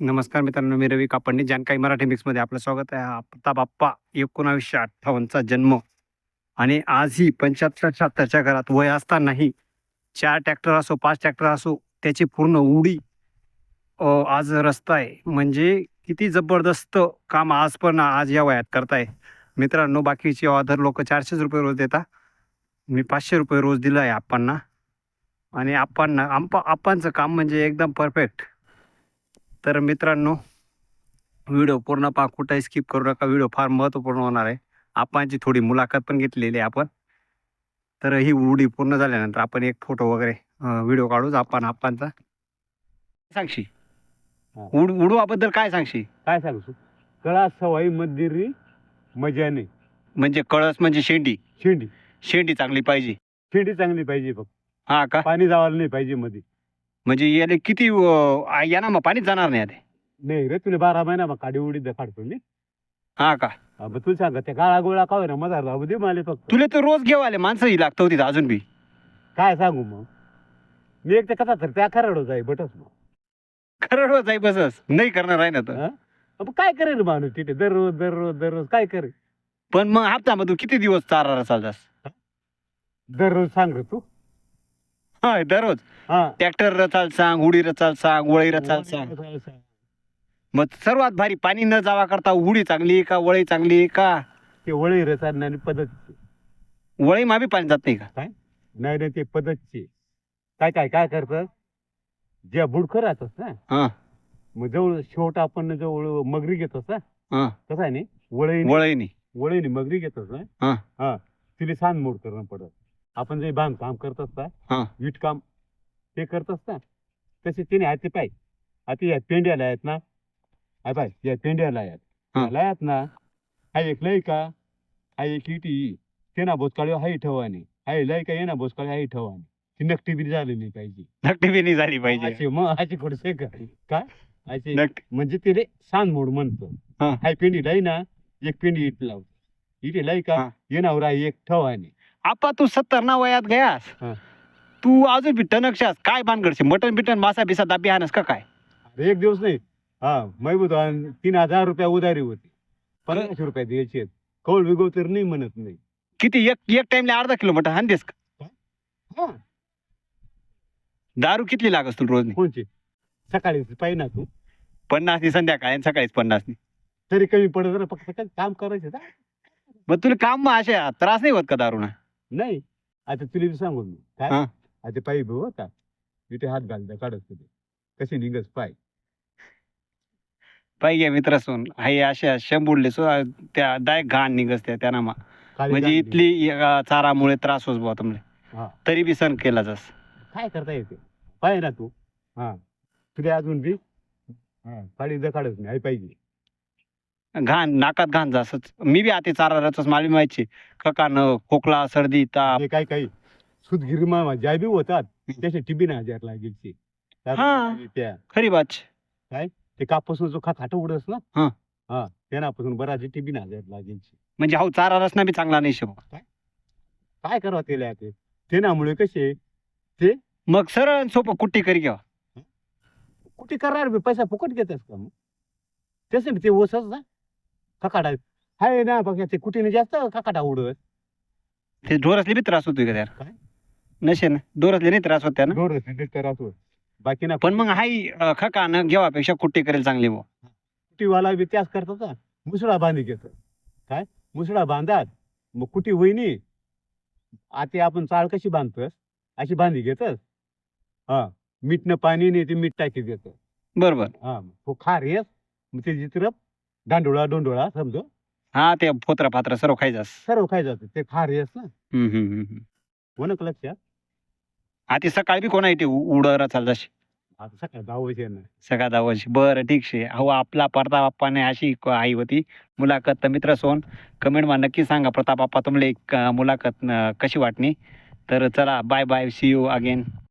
नमस्कार मित्रांनो मी रवी कापडणी जानकाई मराठी मिक्समध्ये आपलं स्वागत आहे. आपता बाप्पा एकोणावीसशे अठ्ठावन्नचा जन्म. आणि आजही पंच्याहत्तर शहात्तरच्या घरात वय असतानाही चार ट्रॅक्टर असो पाच ट्रॅक्टर असो त्याची पूर्ण उडी आज रस्ता आहे. म्हणजे किती जबरदस्त काम आज पण आज या वयात करताय. मित्रांनो बाकीचे अदर लोक चारशेच रुपये रोज देतात मी पाचशे रुपये रोज दिलं आहे आप्पांना आणि आप्पांना आप्पा आप्पांचं काम म्हणजे एकदम परफेक्ट तर मित्रांनो व्हिडिओ पूर्ण पहा कुठंही स्किप करू नका. व्हिडिओ फार महत्त्वपूर्ण होणार आहे. आपांची थोडी मुलाखत पण घेतलेली आहे आपण. तर ही उडी पूर्ण झाल्यानंतर आपण एक फोटो वगैरे व्हिडिओ काढूच आपण आपांचा सांगशी. उड उडवाबद्दल काय सांगशी? काय सांगतो कळा सवाई मंदिरी मजाने म्हणजे कळस म्हणजे शेंडी? शेंडी. शेंडी चांगली पाहिजे. शेंडी चांगली पाहिजे बघ हा का? पाणी जावायला नाही पाहिजे मध्ये म्हणजे याला किती अं, आ- या ना मग पाणीच जाणार नाही आता नाही रे तुला बारा महिना मग काडी उडी काढतो मी. हा का? हा, मग तुला सांग त्या काळा गोळा का ना मजा राहू दे मला फक्त. तुला तर रोज घेवाले माणसं ही लागतं तिथं अजून बी. काय सांगू मग? मी एक तर कसा तर त्या खरडो जाई बटच मग. खरं रोज आहे बसच नाही करणार आहे ना तर. हा? अब काय करेल माणूस तिथे? दररोज दररोज दररोज काय करेल? पण मग हप्त्यामधून किती दिवस चालणार चालतास दररोज सांग रे तू. होय दररोज. हा. ट्रॅक्टर रचाल सांग उडी रचाल सांग वळी रचाल सांग. मग सर्वात भारी पाणी न जावा करता उडी चांगली का वळी चांगली का? ते वळी रे चालणारी पद्धत वळी माबी पाणी जात नाही का? नाही नाही ते पद्धतचे काय काय काय करतात? ज्या बुडखं राहतस ना हा. मग जवळ शेवट आपण जवळ मगरी घेतोस ना हा. कसं आहे नाही? वळी वळीनी. वळीने मगरी घेतोस ना? हा. हा. तिला सांद मोड करणं पडत. आपण जे बांधकाम करत असता हा. वीट काम ते करत असता तसे तिने हाती पाय. आता या पेंड्याला आहेत ना हा पाय या पेंड्याला आहेत. हा. याला आहेत ना हा एक लय का हा एक इटी ते ना बोचकाळी हाही ठेवाने. हा लय का ये ना बोचकाळी हाही ठेवाने. ती नकटी बी झाली नाही पाहिजे. नक्की बी नाही झाली पाहिजे. अशी मग अशी कुठे काय नक्की म्हणजे ते रे सांद मोड म्हणतो. हा. हाय पेंडी लाई ना एक पेंडी इट लावतो. इथे लाई का हा. येणावर आहे एक ठेवाने. आपा तू सत्तर ना वयात गयास. तू अजून बी टनक्षास काय बांधगडशी मटन बिटन मासा बिसा दाबी आणस का काय? अरे एक दिवस नाही. हा मैबूत तीन हजार रुपया उधारी होती. पन्नासशे रुपये द्यायचे आहेत. कौल बिगव तर नाही म्हणत नाही. किती? एक एक टाइमला अर्धा किलो मटन हान देस का? हा. दारू किती लागस तुला रोज कोणचे? सकाळी पाहिजे ना तू. पन्नासनी संध्याकाळी आणि सकाळीच पन्नासनी. तरी कमी पडत ना फक्त काम करायचं ना? मग तुला काम मग असे त्रास नाही होत का दारूना? नाही. आता तुला बी सांगू मी. काय? हा. आता पायी भाऊ का? इथे हात घालता काढत होते कसे निघस पाय. पाहिजे मित्र सून हाय अशा शंभुडले सो त्या डायरेक्ट घाण निघस त्या त्यांना मा- खाली म्हणजे जाऊन इथली अं, चारामुळे त्रास होत बुवा हा. तुम्हाला तरी बी सण केला जास. काय करता येते? पाय ना तू. हा. तुला अजून बी? हा. काळी काढत नाही आई पाहिजे घाण नाकात घाण जासच मी बी आता चारा रचस माली माहिती ककान खोकला सर्दी ताप. हे काय काही. सुदगिरी मामा ज्या बी होतात त्याचे टिबी ना हजार लागेल हा. त्या. खरी बात ते कापासून जो खात हाट उडस ना? हा. हा त्यानापासून बराच टिबी ना हजार लागेल म्हणजे हो चारा रचना बी चांगला नाही शो काय? करावं त्याला ते तेनामुळे कसे? मग सरळ आणि सोपं कुट्टी करी घ्या कुठे करणार बी पैसा फुकट घेतेस का मग? तसे ते ओसच ना? ककाडा हाय ना बघा ते कुठे जास्त ककाडा उडत. ते ढोरसले बी त्रास होतोय का त्याला? काय? नशे ना ढोरसले नाही त्रास होत त्यानं? दोर तर असो बाकी ना पण मग अं, खकानं घेवापेक्षा कुट्टी करेल चांगली बुवा. कुटीवाला बी त्याच करतात ना. मुसळा बांधी घेतात. काय? मुसळा बांधात. मग कुटी वहिनी आता आपण चाळ कशी बांधतोस? अशी बांधी घेतस. हा. मीठनं पाणी नाही ते मीठ टाकी देत बरोबर. हा. तो खार येस. मग ते जित्र गांडोळा डोंडोळा समज? हा ते फोत्रा फात्रा सर्व खायचास सर्व खाय जातं ते खार येस ना हम्म, हम्म, हम्म, हम्म. वनक लक्षात? आता सकाळी बी कोणा येते उड रचाल जशी आता सकाळ जावं ना सगळा दावाची बरं ठीक शे. अहो आपला प्रताप बाप्पाने अशी एक आई होती. मुलाखत तर मित्र सोन. कमेंटमा नक्की सांगा प्रताप बाप्पा तुम्हाला एक अं, मुलाखत अं, कशी वाटणी तर चला bye bye see you again